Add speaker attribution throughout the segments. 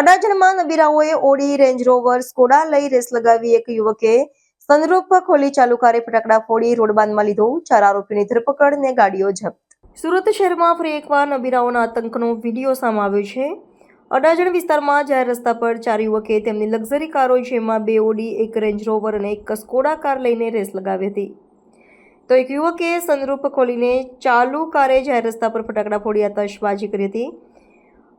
Speaker 1: અડાજણમાં નબીરાઓએ Audi Range Rover Skoda લઈ race લગાવી. એક યુવકે સંદરૂપ ખોલી ચાલુ કારે ફટાકડા ફોડી રોડ બાંધમાં લીધો. ચાર આરોપીની ધરપકડ ને ગાડીઓ જપ્ત. સુરત શહેરમાં ફરી એકવાર નબીરાઓના આતંકનો વીડિયો સામે આવ્યો છે. અડાજણ વિસ્તારમાં જાહેર રસ્તા પર ચાર યુવકે તેમની લક્ઝરી કારો જેમાં બે ઓડી, એક રેન્જ રોવર અને એક સ્કોડા કાર લઈને રેસ લગાવી હતી. તો એક યુવકે સંદરૂપ ખોલીને ચાલુ કારે જાહેર રસ્તા પર ફટાકડા ફોડી આતશબાજી કરી હતી.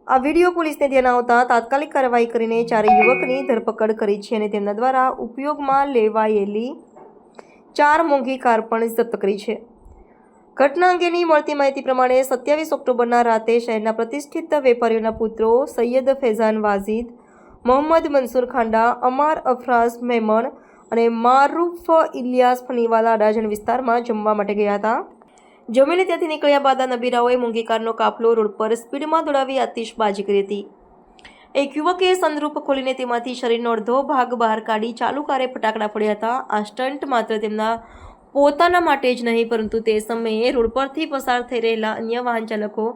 Speaker 1: આ વીડિયો પોલીસને ધ્યાન આવતા તાત્કાલિક કાર્યવાહી કરીને ચારે યુવકની ધરપકડ કરી છે અને તેમના દ્વારા ઉપયોગમાં લેવાયેલી ચાર મોંઘી કાર પણ જપ્ત કરી છે. ઘટના અંગેની મળતી માહિતી પ્રમાણે સત્યાવીસ ઓક્ટોબરના રાતે શહેરના પ્રતિષ્ઠિત વેપારીઓના પુત્રો સૈયદ ફૈઝાન વાઝિદ, મોહમ્મદ મનસુર ખાંડા, અમાર અફરાઝ મેમણ અને મારૂફ ઇલિયાસ ફનીવાલા અડાજણ વિસ્તારમાં જમવા માટે ગયા હતા. જમીને ત્યાંથી નીકળ્યા બાદ આ નબીરાઓએ મોંઘી કારનો કાફલો રોડ પર સ્પીડમાં દોડાવી આતિશબાજી કરી હતી. એક યુવકે સંદરૂપ ખોલીને તેમાંથી શરીરનો અડધો ભાગ બહાર કાઢી ચાલુ કારે ફટાકડા ફોડ્યા હતા. આ સ્ટન્ટ માત્ર તેમના પોતાના માટે જ નહીં, પરંતુ તે સમયે રોડ પરથી પસાર થઈ રહેલા અન્ય વાહન ચાલકો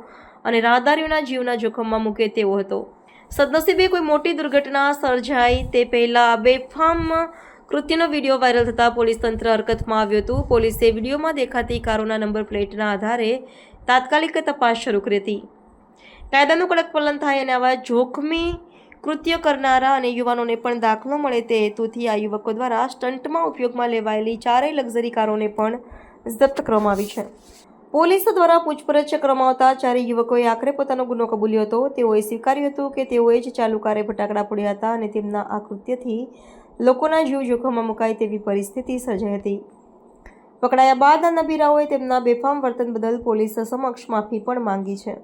Speaker 1: અને રાહદારીઓના જીવના જોખમમાં મૂકે તેવો હતો. સદનસીબે કોઈ મોટી દુર્ઘટના સર્જાય તે પહેલાં બેફામ કૃત્યનો વીડિયો વાયરલ થતાં પોલીસ તંત્ર હરકતમાં આવ્યું હતું. પોલીસે વિડીયોમાં દેખાતી કારોના નંબર પ્લેટના આધારે તાત્કાલિક તપાસ શરૂ કરી હતી. કાયદાનું કડક પલન થાય અને આવા જોખમી કૃત્ય કરનારા અને યુવાનોને પણ દાખલો મળે તે હેતુથી આ યુવકો દ્વારા સ્ટન્ટમાં ઉપયોગમાં લેવાયેલી ચારેય લક્ઝરી કારોને પણ જપ્ત કરવામાં આવી છે. પોલીસ દ્વારા પૂછપરછ કરવામાં આવતા ચારેય યુવકોએ આખરે પોતાનો ગુનો કબૂલ્યો હતો. તેઓએ સ્વીકાર્યું હતું કે તેઓએ જ ચાલુ કારે ફટાકડા ફોડ્યા હતા અને તેમના આ કૃત્યથી લોકોના જીવ જોખમમાં મુકાય તેવી પરિસ્થિતિ સર્જાઈ હતી. પકડાયા બાદ આ નબીરાઓએ તેમના બેફામ વર્તન બદલ પોલીસ સમક્ષ માફી પણ માંગી છે.